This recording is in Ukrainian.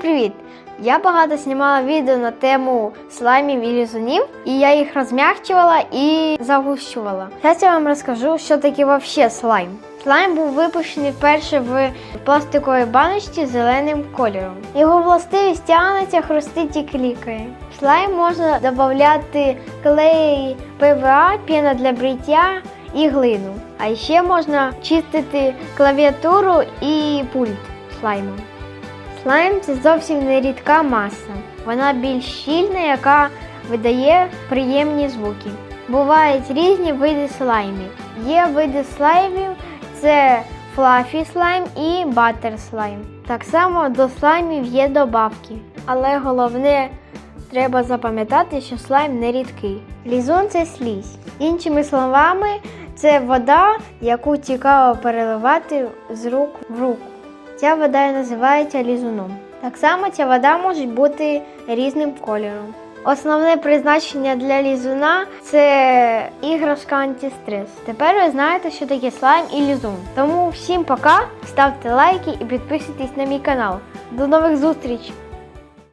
Привіт! Я багато знімала відео на тему слаймів і лізунів, і я їх розм'якчувала і загущувала. Зараз я вам розкажу, що таке вообще слайм. Слайм був випущений вперше в пластиковій баночці з зеленим кольором. Його властивість тягнеться, хрустить і клікає. Слайм можна додати клей ПВА, піна для бриття і глину. А ще можна чистити клавіатуру і пульт слаймом. Слайм це зовсім не рідка маса. Вона більш щільна, яка видає приємні звуки. Бувають різні види слаймів. Є види слаймів, це флафі слайм і баттер слайм. Так само до слаймів є добавки. Але головне, треба запам'ятати, що слайм не рідкий. Лізун це слізь. Іншими словами, це вода, яку цікаво переливати з рук в руку. Ця вода називається лізуном. Так само ця вода може бути різним кольором. Основне призначення для лізуна це іграшка антистрес. Тепер ви знаєте, що таке слайм і лізун. Тому всім пока, ставте лайки і підписуйтесь на мій канал. До нових зустріч!